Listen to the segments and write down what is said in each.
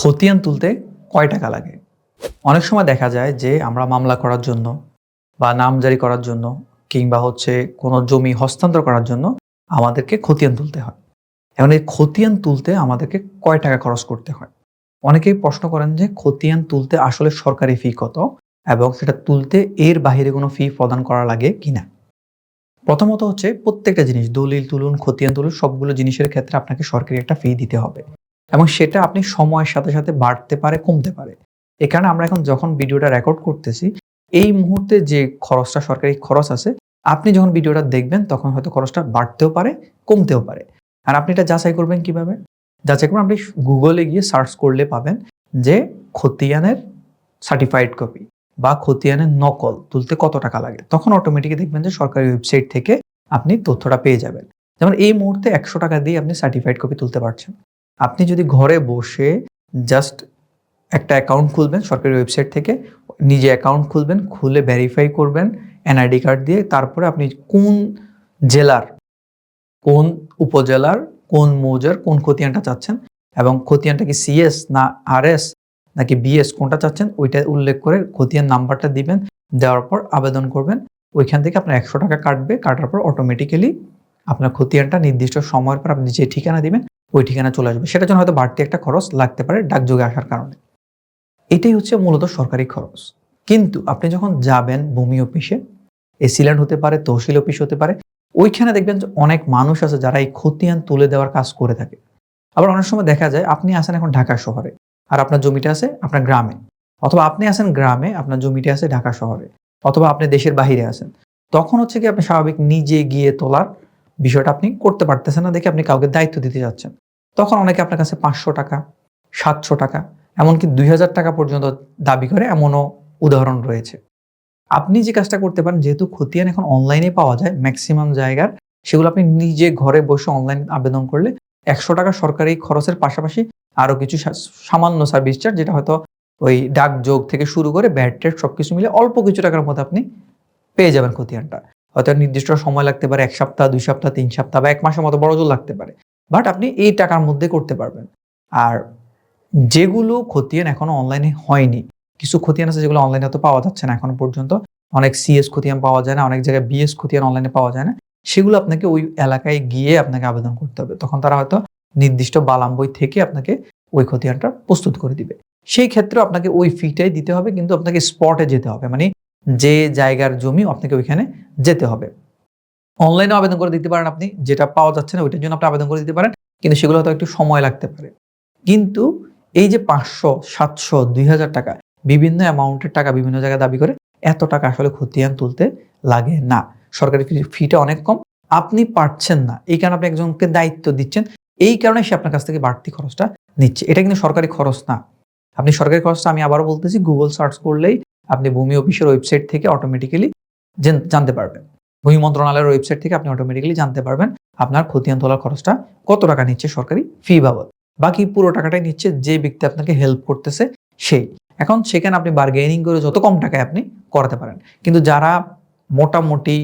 খতিয়ান তুলতে কয় টাকা লাগে? অনেক সময় দেখা যায় যে আমরা মামলা করার জন্য বা নামজারি করার জন্য কিংবা হচ্ছে কোনো জমি হস্তান্তর করার জন্য আমাদেরকে খতিয়ান তুলতে হয়। এখন এই খতিয়ান তুলতে আমাদেরকে কয় টাকা খরচ করতে হয়? অনেকেই প্রশ্ন করেন যে খতিয়ান তুলতে আসলে সরকারি ফি কত এবং সেটা তুলতে এর বাইরে কোনো ফি প্রদান করা লাগে কিনা? প্রথমত হচ্ছে প্রত্যেকটা জিনিস, দলিল তুলুন, খতিয়ান তুলুন, সবগুলো জিনিসের ক্ষেত্রে আপনাকে সরকারি একটা ফি দিতে হবে। এবং সেটা আপনি সময়ের সাথে সাথে বাড়তে পারে, কমতে পারে। এ কারণে আমরা এখন যখন ভিডিওটা রেকর্ড করতেছি, এই মুহূর্তে যে খরচটা, সরকারি খরচ আছে, আপনি যখন ভিডিওটা দেখবেন, তখন হয়তো খরচটা বাড়তেও পারে, কমতেও পারে। আর আপনি এটা যাচাই করবেন কীভাবে? যাচাই করবেন আপনি গুগলে গিয়ে সার্চ করলে পাবেন যে খতিয়ানের সার্টিফাইড কপি বা খতিয়ানের নকল তুলতে কত টাকা লাগে। তখন অটোমেটিক দেখবেন যে সরকারি ওয়েবসাইট থেকে আপনি তথ্যটা পেয়ে যাবেন। যেমন এই মুহূর্তে একশো টাকা দিয়ে আপনি সার্টিফাইড কপি তুলতে পারছেন। আপনি যদি ঘরে বসে জাস্ট একটা অ্যাকাউন্ট খুলবেন সরকারি ওয়েবসাইট থেকে, নিজে অ্যাকাউন্ট খুলবেন, খুলে ভেরিফাই করবেন এনআইডি কার্ড দিয়ে তারপরে আপনি কোন জেলার, কোন উপজেলার, কোন মৌজার, কোন খতিয়ানটা চাচ্ছেন এবং খতিয়ানটা কি সিএস না আরএস নাকি বিএস কোনটা চাচ্ছেন, ওইটা উল্লেখ করে খতিয়ান নাম্বারটা দিবেন, দেওয়ার পর আবেদন করবেন। ওইখান থেকে আপনার একশো টাকা কাটবে, কাটার পর অটোমেটিক্যালি আপনার খতিয়ানটা নির্দিষ্ট সময়ের পর আপনি যে ঠিকানা দিবেন ওই ঠিকানা চলে আসবে। সেটার জন্য হয়তো বাড়তি একটা খরচ লাগতে পারে ডাকযোগে আসার কারণে। এটাই হচ্ছে মূলত সরকারি খরচ। কিন্তু আপনি যখন যাবেন ভূমি অফিসে, এসিল্যান্ড হতে পারে, তহসিল অফিস হতে পারে, ওইখানে দেখবেন যে অনেক মানুষ আছে যারা এই খতিয়ান তুলে দেওয়ার কাজ করে থাকে। আবার অনেক সময় দেখা যায় আপনি আসেন এখন ঢাকা শহরে, আর আপনার জমিটা আছে আপনার গ্রামে। অথবা আপনি আসেন গ্রামে, আপনার জমিটা আছে ঢাকা শহরে, অথবা আপনি দেশের বাহিরে আছেন। তখন হচ্ছে কি আপনি স্বাভাবিক নিজে গিয়ে তোলার বিষয়টা আপনি করতে পারতেছেন না দেখে আপনি কাউকে দায়িত্ব দিতে যাচ্ছেন। তখন অনেকে আপনার কাছে পাঁচশো টাকা, সাতশো টাকা, এমনকি দুই হাজার টাকা পর্যন্ত দাবি করে এমনও উদাহরণ রয়েছে। আপনি যে কাজটা করতে পারেন, যেহেতু খতিয়ান এখন অনলাইনে পাওয়া যায় ম্যাক্সিমাম জায়গার, সেগুলো আপনি নিজে ঘরে বসে অনলাইন আবেদন করলে একশো টাকা সরকারি খরচের পাশাপাশি আরও কিছু সামান্য সার্ভিস চার্জ যেটা হয়তো ওই ডাক যোগ থেকে শুরু করে ব্যাট টেট সব কিছু মিলে অল্প কিছু টাকার মধ্যে আপনি পেয়ে যাবেন খতিয়ানটা। হয়তো নির্দিষ্ট সময় লাগতে পারে, এক সপ্তাহ, দুই সপ্তাহ, তিন সপ্তাহ বা এক মাসের মতো বড় জোর লাগতে পারে। বাট আপনি এই টাকার মধ্যে করতে পারবেন। আর যেগুলো খতিয়ান এখনও অনলাইনে হয়নি, কিছু খতিয়ান আছে যেগুলো অনলাইনে হয়তো পাওয়া যাচ্ছে না এখনও পর্যন্ত। অনেক সিএস খতিয়ান পাওয়া যায় না, অনেক জায়গায় বিএস খতিয়ান অনলাইনে পাওয়া যায় না। সেগুলো আপনাকে ওই এলাকায় গিয়ে আপনাকে আবেদন করতে হবে। তখন তারা হয়তো নির্দিষ্ট বালাম বই থেকে আপনাকে ওই খতিয়ানটা প্রস্তুত করে দিবে। সেই ক্ষেত্রে আপনাকে ওই ফিটাই দিতে হবে, কিন্তু আপনাকে স্পটে যেতে হবে। মানে যে জায়গার জমি আপনাকে ওইখানে যেতে হবে। অনলাইনে আবেদন করে দিতে পারেন আপনি, যেটা পাওয়া যাচ্ছে না, ওইটার জন্য আপনি আবেদন করে দিতে পারেন, কিন্তু সেগুলো হয়তো একটু সময় লাগতে পারে। কিন্তু এই যে পাঁচশো, সাতশো, দুই হাজার টাকা, বিভিন্ন অ্যামাউন্টের টাকা বিভিন্ন জায়গায় দাবি করে, এত টাকা আসলে খতিয়ান তুলতে লাগে না। সরকারি ফিটা অনেক কম, আপনি পারছেন না। এই কারণে আপনি একজনকে দায়িত্ব দিচ্ছেন, এই কারণে সে আপনার কাছ থেকে বাড়তি খরচটা নিচ্ছে। এটা কিন্তু সরকারি খরচ না। আপনি সরকারি খরচটা আমি আবারও বলতেছি গুগল সার্চ করলেই আপনি ভূমি অফিসের ওয়েবসাইট থেকে অটোমেটিক্যালি জানতে পারবেন। ভূমি মন্ত্রণালয়ের ওয়েবসাইট থেকে আপনি অটোমেটিক্যালি জানতে পারবেন আপনার খতিয়ান তোলার খরচটা কত টাকা নিচ্ছে সরকারি ফি বাবদ। বাকি পুরো টাকাটাই নিচ্ছে যে ব্যক্তি আপনাকে হেল্প করতেছে, সেই। এখন সেখানে আপনি বার্গেনিং করে যত কম টাকায় আপনি করাতে পারেন। কিন্তু যারা মোটামুটি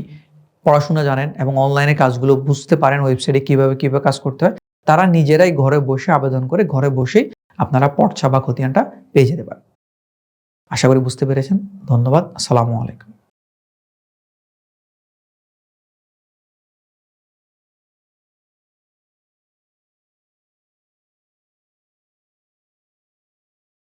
পড়াশোনা জানেন এবং অনলাইনে কাজগুলো বুঝতে পারেন ওয়েবসাইটে কীভাবে কীভাবে কাজ করতে হয়, তারা নিজেরাই ঘরে বসে আবেদন করে ঘরে বসেই আপনারা পর্চা বা খতিয়ানটা পেয়ে যেতে পারেন। আশা করি বুঝতে পেরেছেন। ধন্যবাদ। আসসালামু আলাইকুম।